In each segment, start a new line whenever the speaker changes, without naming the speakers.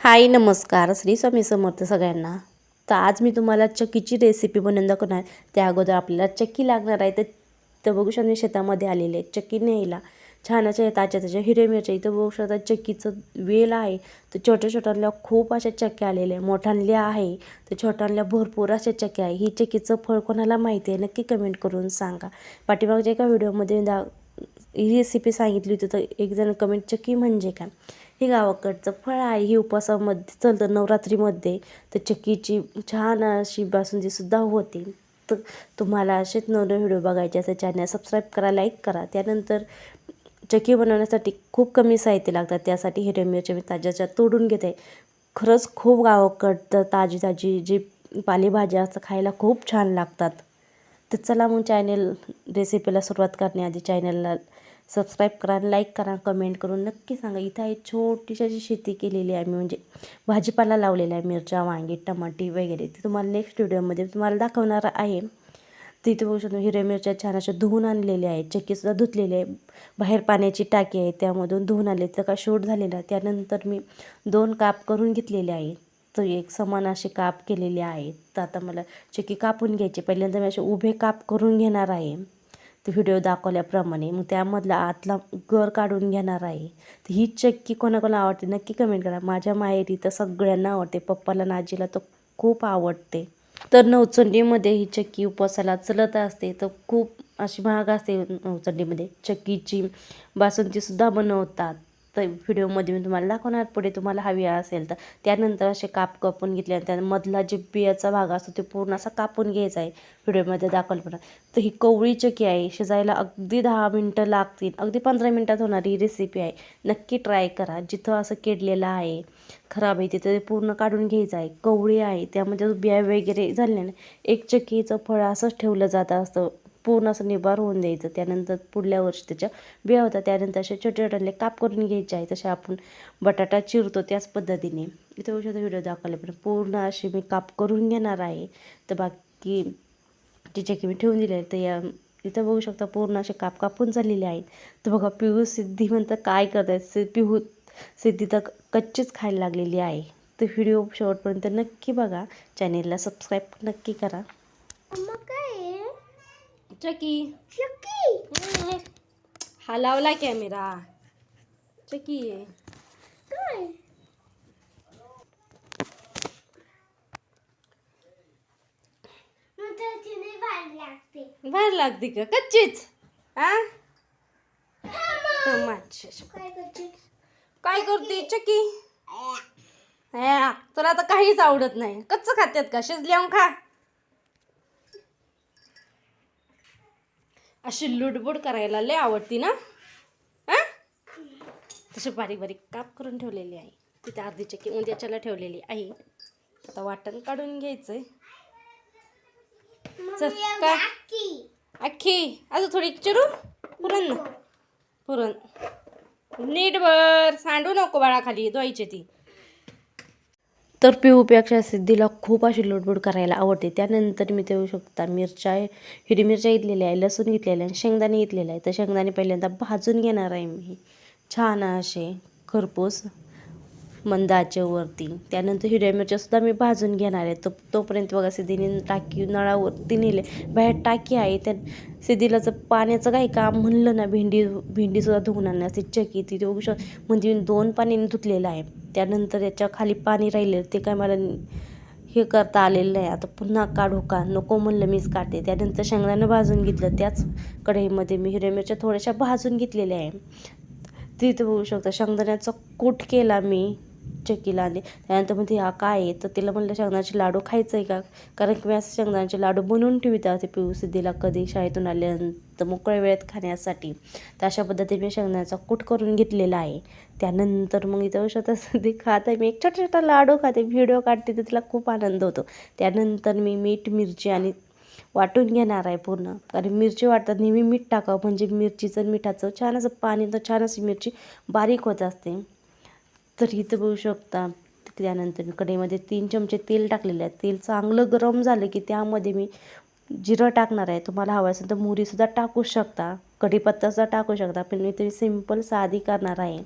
हाय नमस्कार. श्री स्वामी समर्थ सगळ्यांना. तर आज मी तुम्हाला चक्कीची रेसिपी बनवून दाखवणार. त्या अगोदर आपल्याला चक्की लागणार आहे. तर तर बघू शकता शेतामध्ये आलेले आहे चक्की न्यायला. छान अशा ताज्या त्याच्या हिरव्या मिरच्या. इथं बघू शकता चक्कीचं वेल आहे. तर छोट्या छोट्याल्या खूप अशा चक्क्या आलेल्या आहे मोठ्यांल्या आहे. तर छोट्यांल्या भरपूर अशा चक्क्या आहे ही चक्कीचं फळ कोणाला माहिती आहे नक्की कमेंट करून सांगा. पाठीमागच्या एका व्हिडिओमध्ये दा ही रेसिपी सांगितली होती. तर एकजण कमेंट चक्की म्हणजे काय? हे गावाकडचं फळ आहे ही उपवासामध्ये चालतं नवरात्रीमध्ये. तर चक्कीची छान अशी बासुंदीसुद्धा होती. तर तुम्हाला असेच नवनवे व्हिडिओ बघायचे असेल चॅनल सबस्क्राईब करा लाईक करा. त्यानंतर चक्की बनवण्यासाठी खूप कमी साहित्य लागतात. त्यासाठी हिरव्या मिरच्या मी ताज्याच्या तोडून घेते. खरंच खूप गावाकडचं ताजी ताजी जी पालेभाज्या असतात खायला खूप छान लागतात. तर चला मग चॅनेल रेसिपीला सुरुवात करण्याआधी चॅनलला सबस्क्राईब करा लाईक करा कमेंट करून नक्की सांगा. इथं आहे छोटीशी अशी शेती केलेली आहे मी म्हणजे भाजीपाला लावलेला आहे मिरच्या वांगी टमाटी वगैरे. ते तुम्हाला नेक्स्ट व्हिडिओमध्ये तुम्हाला दाखवणार आहे. तिथे बघू शकतो हिरव्या मिरच्या छान अशा धुवून आणलेल्या आहेत. चक्कीसुद्धा धुतलेली आहे. बाहेर पाण्याची टाकी आहे त्यामधून धुवून आले. तर का शूट झालेला त्यानंतर मी दोन काप करून घेतलेले आहे. तर एक समान असे काप केलेले आहेत. तर आता मला चक्की कापून घ्यायची पहिल्यांदा मी असे उभे काप करून घेणार आहे. व्हिडिओ दाखवल्याप्रमाणे मग त्यामधला आतला गर काढून घेणार आहे. तर ही चक्की कोणाकोणा आवडते नक्की कमेंट करा. माझ्या माहेरी तर सगळ्यांना आवडते पप्पाला नाजीला तर खूप आवडते. तर नवचंडीमध्ये ही चक्की उपवासाला चलत असते तर खूप अशी महाग असते नवचंडीमध्ये. चक्कीची बासुंदीसुद्धा बनवतात. तर व्हिडिओमध्ये मी तुम्हाला दाखवणार पुढे तुम्हाला हवी असेल तर. त्यानंतर असे काप कापून घेतले आणि त्यामधला जे बियाचा भाग असतो ते पूर्ण असा कापून घ्यायचा आहे व्हिडिओमध्ये दाखवलं तर ही कवळी चकी आहे शिजायला अगदी दहा मिनटं लागतील अगदी पंधरा मिनटात होणारी ही रेसिपी आहे. नक्की ट्राय करा जिथं असं केडलेलं आहे खराब आहे तिथं ते पूर्ण काढून घ्यायचं आहे. कवळी आहे त्यामध्ये बिया वगैरे झाले एक चकीचं फळ असंच ठेवलं जात असतं. पूर्ण असं निभार होऊन द्यायचं. त्यानंतर पुढल्या वर्षी त्याच्या बिया होतात. त्यानंतर असे छोटे छोटे काप करून घ्यायचे आहे तसे आपण बटाटा चिरतो त्याच पद्धतीने. इथे औषध व्हिडिओ दाखवले पण पूर्ण असे मी काप करून घेणार आहे. तर बाकी तिचे की मी ठेवून दिले आहे तर या इथं बघू शकता पूर्ण असे काप कापून झालेले आहेत. तर बघा पिहू सिद्धी म्हणतं काय करत आहे पिहू सिद्धी तर कच्चीच खायला लागलेली आहे. तर व्हिडिओ शेवटपर्यंत नक्की बघा. चॅनेलला सबस्क्राईब नक्की करा. चकी.
चक्की
हा लावला कॅमेरा. चकी आहे
काय? भारी लागते.
बाहेर लागते का? कच्चीच. हा तर
काय करते?
काय करते? चकी. हा, तुला आता काहीच आवडत नाही. कच्च खात्यात का? शिजल्यावर खा. अशी लुडबुड करायला लय आवडती ना? हा? तसे बारीक बारीक काप करून ठेवलेली आहे. तिथे अर्धी चक्की उद्याच्याला ठेवलेली आहे. आता वाटण काढून
मम्मी
काय?
अक्की
अख्खी अजून थोडी चिरू? पुरण ना. पुरण. नीट बर सांडू नको बाळा खाली धुवायची ती. तर पिऊपेक्षा सिद्धीला खूप अशी लोटबोट करायला आवडते. त्यानंतर मी देऊ शकता मिरच्या हिरवी मिरच्या घेतलेल्या आहे लसूण घेतलेलं आहे शेंगदाणे घेतलेलं आहे तर शेंगदाणे पहिल्यांदा भाजून घेणार आहे मी. छान असे खरपूस. मंद आचेवरती त्यानंतर हिरव्या मिरच्यासुद्धा मी भाजून घेणार आहे. तो तोपर्यंत बघा सिद्धीने टाकी नळावरती नेले. बाहेर टाकी आहे. त्या सिद्धीलाचं पाण्याचं काही काम म्हणलं ना भेंडी भेंडीसुद्धा धुवून आणण्याची चकी ती बघू शक म्हणजे मी दोन पाण्याने धुतलेलं आहे. त्यानंतर याच्या खाली पाणी राहिलेलं ते काय मला हे करता आलेलं नाही. आता पुन्हा काढू का? नको म्हणलं मीच काढते त्यानंतर शेंगदाणं भाजून घेतलं. त्याच कढईमध्ये मी हिरव्या मिरच्या थोड्याशा भाजून घेतलेल्या आहे. तिथे बघू शकता शेंगदाण्याचा कूट केला मी. चक्कीला आले. त्यानंतर म्हणते हा काय आहे? तर तिला म्हणलं शेंगदाण्याचे लाडू खायचं आहे का? कारण की मी असं शेंगदाण्याचे लाडू बनवून ठेवते ते पिऊ सिद्धीला कधी शाळेतून आल्यानंतर मोकळ्या वेळेत खाण्यासाठी. तर अशा पद्धतीने मी शेंगदाण्याचा कूट करून घेतलेला आहे. त्यानंतर मग इथं स्वतः सध्या खात आहे मी एक छोटा छोटा लाडू खाते व्हिडिओ काढते तर तिला खूप आनंद होतो. त्यानंतर मी मीठ मिरची आणि वाटून घेणार आहे पूर्ण. कारण मिरची वाटतात नेहमी मीठ टाकावं. म्हणजे मिरचीचं मिठाचं छान असं पाणी तर छान अशी मिरची बारीक होत असते. तर इथं बघू शकता त्यानंतर मी कढईमध्ये तीन चमचे तेल टाकलेले आहे. तेल चांगलं गरम झालं की त्यामध्ये मी जिरं टाकणार आहे. तुम्हाला हवं असेल तर मोहरीसुद्धा टाकू शकता कढीपत्तासुद्धा टाकू शकता पण मी तरी सिंपल साधी करणार आहे.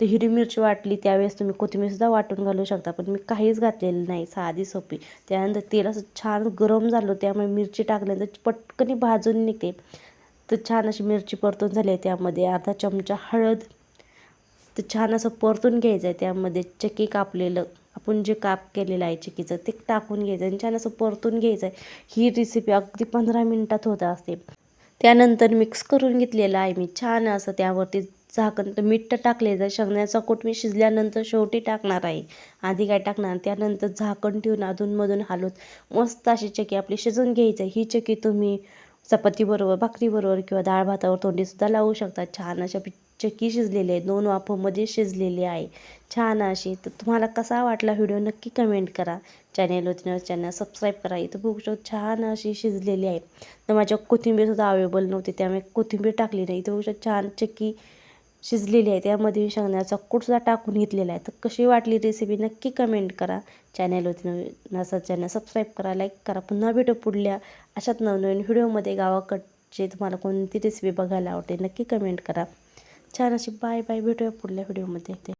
तर हिरवी मिरची वाटली त्यावेळेस तुम्ही कोथिंबीरसुद्धा वाटून घालू शकता पण मी काहीच घातलेलं नाही साधी सोपी. त्यानंतर तेल असं छान गरम झालं त्यामुळे मिरची टाकल्यानंतर पटकन भाजून निघते. तर छान अशी मिरची परतून झाली आहे त्यामध्ये. अर्धा चमचा हळद तर छान असं परतून घ्यायचं आहे त्यामध्ये चक्की कापलेलं. आपण जे काप केलेलं आहे चिकीचं ते टाकून घ्यायचं आणि छान असं परतून घ्यायचं आहे ही रेसिपी अगदी पंधरा मिनटात होत असते. त्यानंतर मिक्स करून घेतलेलं आहे मी. छान असं त्यावरती झाकण तर मीठ तर टाकले तर शेंगण्याचा कूट मी शिजल्यानंतर शेवटी टाकणार आहे. आधी काय टाकणार? त्यानंतर झाकण ठेवून अधूनमधून हलवत मस्त अशी चकी आपली शिजवून घ्यायची आहे ही चकी तुम्ही चपातीबरोबर भाकरीबरोबर किंवा डाळ भातावर तोंडीसुद्धा लावू शकता. छान अशा चक्की शिजलेली आहे दोन वाफामध्ये शिजलेली आहे. छान अशी. तर तुम्हाला कसा वाटला व्हिडिओ नक्की कमेंट करा. चॅनेल होती चॅनल सबस्क्राईब करा. इथं बघू शकतो छान अशी शिजलेली आहे. तर माझ्या कोथिंबीरसुद्धा अवेलेबल नव्हती त्यामुळे कोथिंबीर टाकली नाही. इथं बघू शकतो छान चक्की शिजलेली आहे. त्यामध्ये मी शेंगण्याचा कूटसुद्धा टाकून घेतलेला आहे. तर कशी वाटली रेसिपी नक्की कमेंट करा. चॅनल होती नसा चॅनल सबस्क्राईब करा लाईक करा. पुन्हा भेटू पुढल्या अशाच नवनवीन व्हिडिओमध्ये गावाकडचे तुम्हाला कोणती रेसिपी बघायला आवडते नक्की कमेंट करा. छान अशी बाय बाय भेटूया पुढल्या व्हिडिओमध्ये.